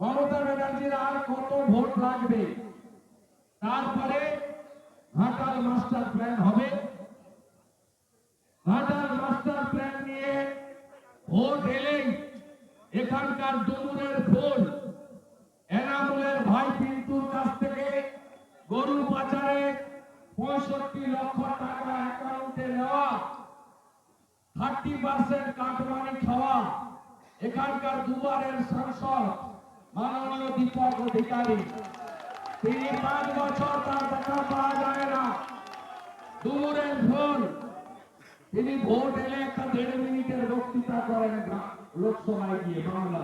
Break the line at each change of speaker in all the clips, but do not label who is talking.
মমতা ব্যানার্জির আর কত ভোট লাগবে? তারপরে ঘাটাল মাস্টার প্ল্যান হবে। ঘাটাল মাস্টার প্ল্যান নিয়ে ভোট এলেই এখানকার ডুমুরের ভোট এনামুলের ভাই পিন্টুর কাছ থেকে গরু পাচারে পঁয়ষট্টি লক্ষ টাকা অ্যাকাউন্টে নেওয়া থার্টি পার্সেন্ট কাটমানি খাওয়া, এখানকার দুবারের সাংসদ মাননীয় দীপক অধিকারী তিনি পাঁচ বছর তার দেখা পাওয়া যায় না। ডুমুরের ফুল তিনি ভোট এলে একটা দেড় মিনিটের বক্তৃতা করেন লোকসভায় গিয়ে বাংলা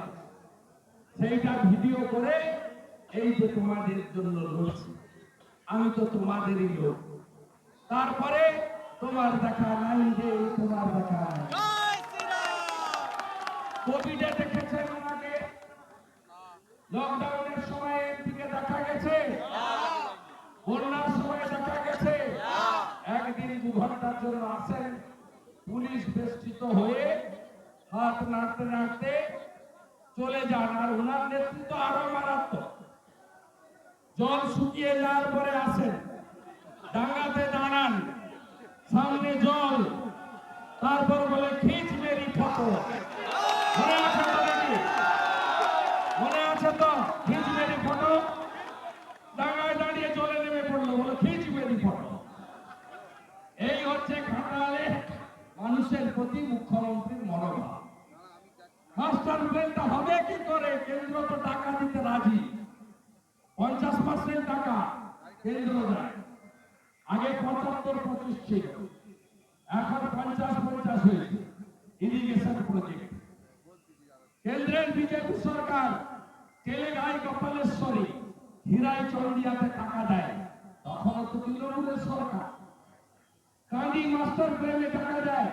সেইটা ভিডিও করে এই যে তোমাদের জন্য লড়ছি আমি তো তোমাদেরই লোক। তারপরে তোমার দেখা নাই যে তোমার দেখা নাই। কোভিডে লকডাউনের সময় দিকে দেখা গেছে। বন্যার সময় দেখা গেছে। একদিন দু ঘণ্টার জন্য আসেন পুলিশ বেষ্টিত হয়ে হাত নাড়তে নাড়তে চলে যান আর ওনার নেতৃত্ব আরও মারাত্মক। জল শুকিয়ে যাওয়ার পরে আসেন। ডাঙ্গাতে দাঁড়ান। সামনে জল। তারপর বলে খিচ মেরি ফটো আছে খিচ মেরি ফটো। ডাঙ্গায় দাঁড়িয়ে জলে নেমে পড়ল, বলে, খিচ মেরি ফটো। এই হচ্ছে ঘাটালে মানুষের প্রতি মুখ্যমন্ত্রীর মনোভাব। মাস্টার প্ল্যানটা হবে কি করে? কেন্দ্র তো টাকা দিতে রাজি। পঞ্চাশ পার্সেন্ট টাকা আগে এখন পঞ্চাশ পঞ্চাশ হয়েছে। ইরিগেশন বিজেপি সরকার তেলেগাই কপালেশ্বরী হীরাই চন্দিয়াতে টাকা দেয়। তখনও তো তৃণমূলের সরকার। কান্দি মাস্টার প্ল্যানে টাকা দেয়।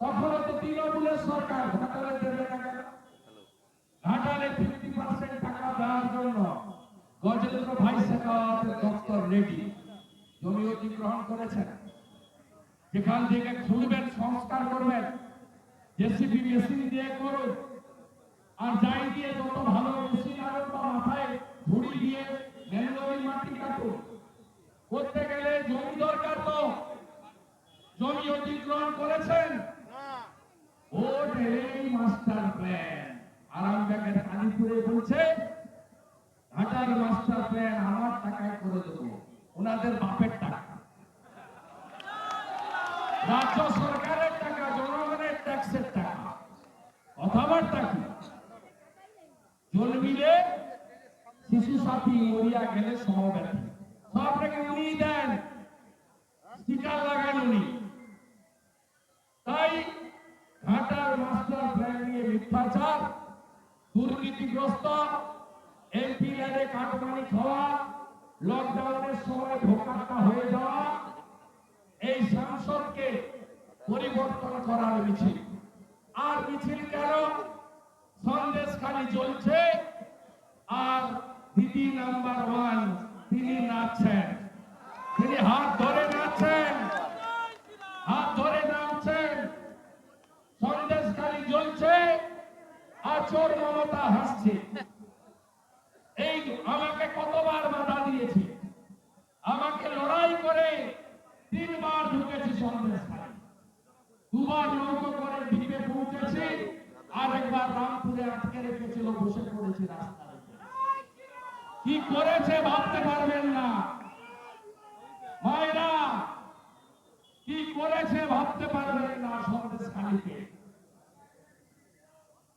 তখনও তো তৃণমূলের সরকার ঘাটালে দেবে কেন? ঘাটালে ফিফটি পার্সেন্ট টাকা দেওয়ার জন্য গজেন্দ্র ভাই শেখাওয়াতের দপ্তর রেডি জমি অধিগ্রহণ করেছেন। যেখান থেকে খুঁড়বেন, সংস্কার করবেন। জেসিবি মেশিন দিয়ে করুন। আর যাই দিয়ে যত ভালো মেশিন আরও বা মাথায় ঝুড়ি দিয়ে ম্যানুয়ালি মাটি কাটুন করতে গেলে জমি দরকার তো। জমি অধিগ্রহণ করেছেন? ভোট এলেই মাস্টার প্ল্যান। আরামবাগের আলিপুরে বলছে, ঘাটার মাস্টার প্ল্যান আমার টাকায় করে দেবো। ওনাদের বাপের টাকা। রাজ্য সরকারের টাকা, জনগণের ট্যাক্সের টাকা। কথাবার্তা কি? জন্মিলে শিশু সাথী মরিয়া গেলে সমবেত সব উনি দেন, স্টিকার লাগান উনি। তাই ঘাটার মাস্টার প্ল্যান নিয়ে মিথ্যাচার, দুর্নীতিগ্রস্ত এমপি ল্যাডে কাটমানি খাওয়া লকডাউনের সময় ভোকাট্টা হয়ে যাওয়া, এই সাংসদকে পরিবর্তন করার মিছিল। আর মিছিল কেন? সন্দেশ চলছে আর দিদি নাম্বার ওয়ান, তিনি নাচছেন। তিনি হাত ধরে নাচছেন। হাত ধরে নাচছেন। জ্বলছে মমতা হাসছে। এই আমাকে কতবার বাধা দিয়েছে? আমাকে লড়াই করে তিনবার ঢুকেছি সন্দেশ খালি দুবার নৌকো করে পৌঁছেছি। আর একবার রামপুরে আটকে রেখেছিল, বসে পড়েছি রাস্তার কি করেছে ভাবতে পারবেন না। মায়েরা, কি করেছে ভাবতে পারবেন না সন্দেশ খালিতে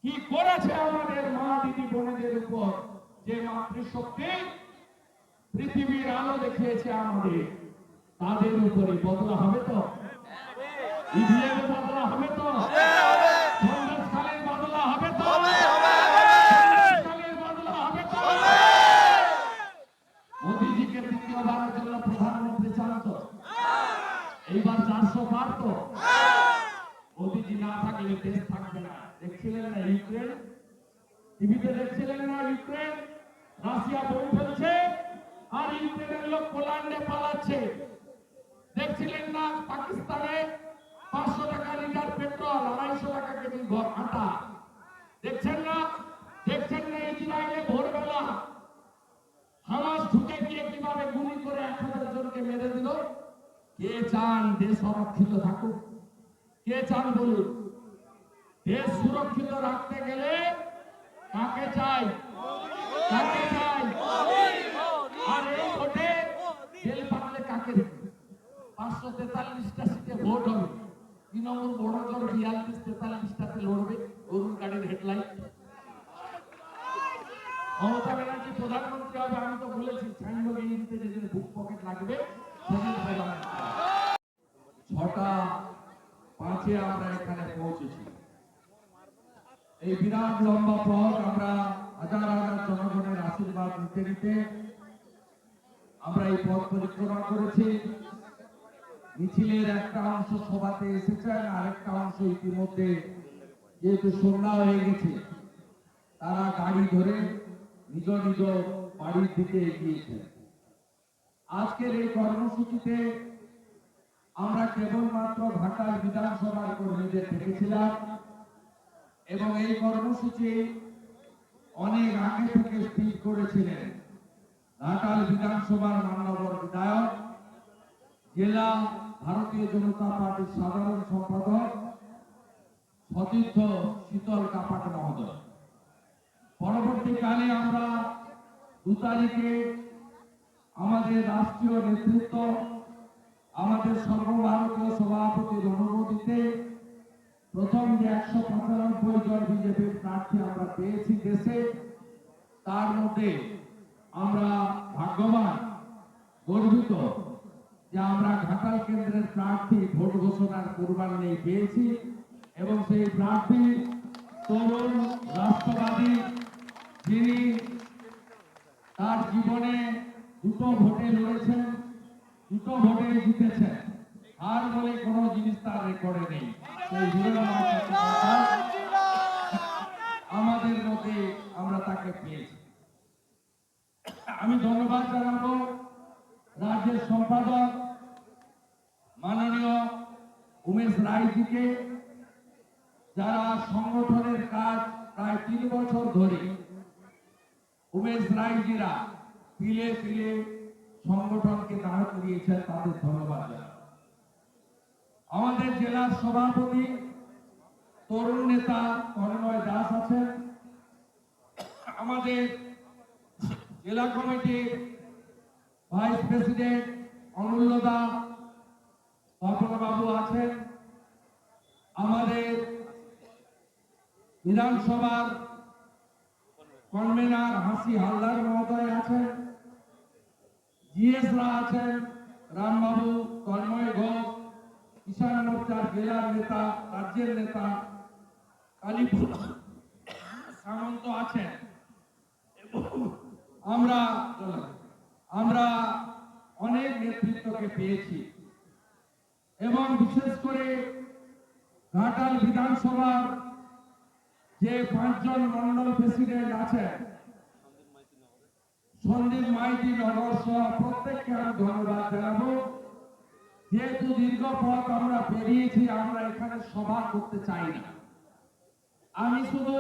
কি করেছে আমাদের মা দিদি বোনেদের উপর যে মাতৃশক্তি পৃথিবীর আলো দেখিয়েছে আমাদের? তাদের উপরে বদলা হবে তো? ইভিএম বদলা হবে তো? টিভিতে দেখছিলেন না ইউক্রেন, রাশিয়া বই ফেলছে, আর ইউক্রেনের লোক পোল্যান্ডে পালাচ্ছে। দেখছিলেন না পাকিস্তানে পাঁচশো টাকা লিটার পেট্রোল, আড়াইশো টাকা কেজি আটা? দেখছেন না? দেখছেন না ইসরায়েলে ভোরবেলা হামাস ঢুকে গিয়ে কীভাবে গুলি করে এক হাজার জনকে মেরে দিল? কে চান দেশ সুরক্ষিত থাকুক? কে চান বলুন? দেশ সুরক্ষিত রাখতে গেলে চাই। কাকে চাই? আর এই ভোটে পাকলে কাকে দেবে? পাঁচশো তেতাল্লিশটা সিটে ভোট হবে। তৃণমূল বড় জোর বিয়াল্লিশ তেতাল্লিশটাতে লড়বে অরুণ গাড়ির হেডলাইন মমতা ব্যানার্জি প্রধানমন্ত্রী হবে, আমি তো বলেছি যেদিন বুক পকেট লাগবে সেদিন ছটা পাঁচে আমরা এখানে পৌঁছেছি। এই বিরাট লম্বা পথ আমরা হাজার হাজার জনগণের আশীর্বাদ নিতে নিতে আমরা এই পথ পরিক্রমা করেছি। মিছিলের একটা অংশ সভাতে এসেছেন, আরেকটা অংশ ইতিমধ্যে যেহেতু সন্ধ্যা হয়ে গেছে, তারা গাড়ি ধরে নিজ নিজ বাড়ির দিকে এগিয়েছে আজকের এই কর্মসূচিতে আমরা কেবলমাত্র ঘাটাল বিধানসভার কর্মীদের ডেকেছিলাম এবং এই কর্মসূচি অনেক আগে থেকে স্থির করেছিলেন। ঘাটাল বিধানসভার মান্যবর বিধায়ক, জেলা ভারতীয় জনতা পার্টির সাধারণ সম্পাদক সতীর্থ শীতল কাপাট মহোদয়। পরবর্তীকালে আমরা দু তারিখে আমাদের রাষ্ট্রীয় নেতৃত্ব, আমাদের সর্বভারতীয় সভাপতির অনুমতিতে প্রথম যে একশো পঁচানব্বই জন বিজেপির প্রার্থী আমরা পেয়েছি দেশে, তার মধ্যে আমরা ভাগ্যবান, গর্বিত যে আমরা ঘাটাল কেন্দ্রের প্রার্থী ভোট ঘোষণার পূর্বান্নে পেয়েছি এবং সেই প্রার্থী তরুণ রাষ্ট্রবাদী যিনি তার জীবনে দুটো ভোটে লড়েছেন, দুটো ভোটে জিতেছেন। আর বলে কোনো জিনিস তার রেকর্ডে নেই। আমাদের মধ্যে আমরা তাকে পেয়েছি। আমি ধন্যবাদ জানাব রাজ্যের সম্পাদক মাননীয় উমেশ রায়জিকে যারা সংগঠনের কাজ প্রায় তিন বছর ধরে উমেশ রায়জিরা তিলে তিলে সংগঠনকে দাঁড় করিয়েছেন তাদের ধন্যবাদ জানাব। আমাদের জেলার সভাপতি তরুণ নেতা তন্ময় দাস আছেন। আমাদের জেলা কমিটির ভাইস প্রেসিডেন্ট অমূল্য দা বাবু আছেন। আমাদের বিধানসভার কনভেনার হাসি হালদার মহোদয় আছেন। জিএসরা আছেন। রামবাবু, তন্ময় ঘোষ কিষাণ মোর্চার জেলার নেতা, রাজ্যের নেতা কালীপুর সামন্ত আছেন। আমরা আমরা অনেক নেতৃত্বকে পেয়েছি। এবং বিশেষ করে ঘাটাল বিধানসভার যে পাঁচজন মন্ডল প্রেসিডেন্ট আছেন, সন্দীপ মাইতি নগর সহ প্রত্যেককে আমি ধন্যবাদ জানাব। যেহেতু দীর্ঘ পথ আমরা পেরিয়েছি, আমরা এখানে সভা করতে চাই না। আমি শুধু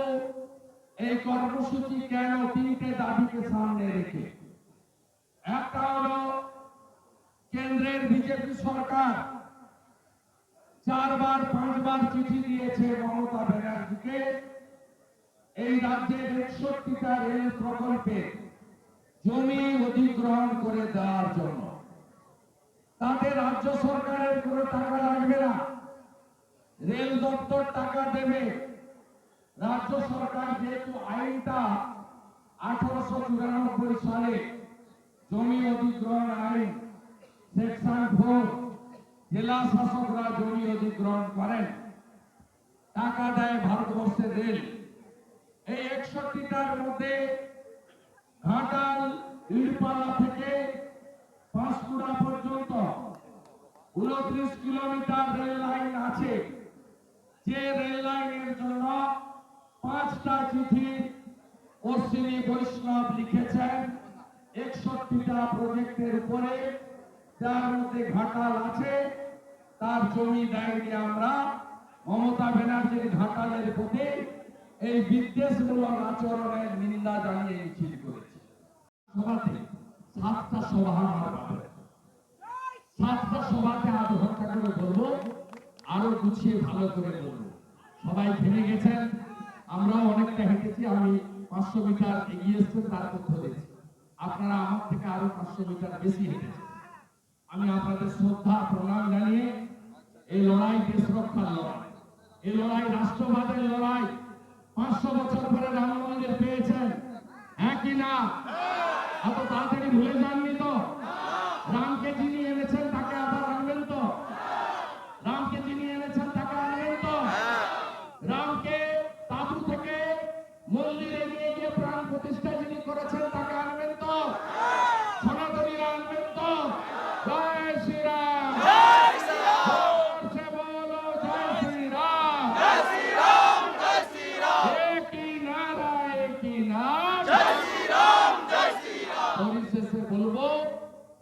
এই কর্মসূচি কেন তিনটে দাবিকে সামনে রেখে? একটা হলো কেন্দ্রের বিজেপি সরকার চারবার, পাঁচবার চিঠি দিয়েছে মমতা ব্যানার্জিকে। এই রাজ্যের একষট্টিটা রেল প্রকল্পে জমি অধিগ্রহণ করে দেওয়ার জন্য। তাতে রাজ্য সরকারের কোনো টাকা লাগবে না। রেল দপ্তর টাকা দেবে। রাজ্য সরকার যেহেতু আইনটা আঠারোশো চুরানব্বই সালে জমি অধিগ্রহণ আইন, সেকশন ফোর, জেলা শাসকরা জমি অধিগ্রহণ করেন। টাকা দেয় ভারতবর্ষের রেল। এই একষট্টিটার মধ্যে ঘাটাল ইড়পাড়া থেকে পাঁশকুড়া পর্যন্ত। উনত্রিশ কিলোমিটার রেল লাইন আছে। যে রেল লাইনের জন্য পাঁচটা চিঠি অশ্বিনী বৈষ্ণব লিখেছেন। একষট্টিটা প্রজেক্টের উপরে যার মধ্যে ঘাটাল আছে, তার জমি দেয়নি আমরা। মমতা ব্যানার্জির ঘাটালের প্রতি এই বিদ্বেষমূলক আচরণের নিন্দা জানিয়ে মিছিল করেছে। সাতটা সভা সাতটা আধ ঘণ্টা করে বলব, আরও গুছিয়ে ভালো করে বলব। সবাই ঘেমে গেছেন, আমরাও অনেকটা হেঁটেছি, আমি পাঁচশো মিটার এগিয়ে এসছেন তার তথ্য দিয়েছি। আপনারা আমার থেকে আরও পাঁচশো মিটার বেশি হেঁটেছেন। আমি আপনাদের শ্রদ্ধা, প্রণাম জানিয়ে এই লড়াই দেশ রক্ষার লড়াই, এই লড়াই রাষ্ট্রবাদের লড়াই। পাঁচশো বছর পরে রাম পেয়েছেন হ্যাঁ কি না? आप तो ताकड़ी भूले जाएंगे तो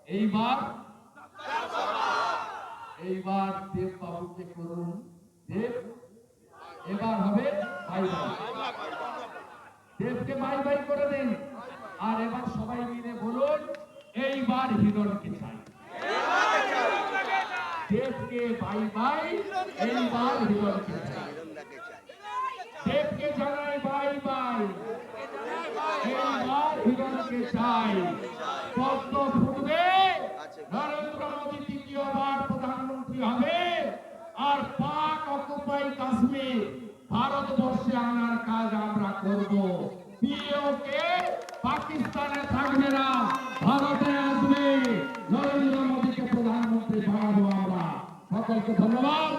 এইবার এইবার দেব বাবুকে করুন, দেব, এবার হবে ভাই ভাই। দেবকে ভাই ভাই করে দিন। আর এবার সবাই মিলে বলুন, এইবার হিরণকে চাই দেবকে বাই বাই এইবার হিরণকে চাই দেবকে জানাই বাই বাই এইবার হিরণকে চাই পদ্ম ফুটবে নরেন্দ্র মোদী তৃতীয়বার প্রধানমন্ত্রী হবে আর পাক অকুপাই কাশ্মীর ভারতবর্ষে আনার কাজ আমরা করব। পিওকে পাকিস্তানে থাকবে না, ভারতে আসবে। নরেন্দ্র মোদীকে প্রধানমন্ত্রী বানাবো আমরা। সকলকে ধন্যবাদ।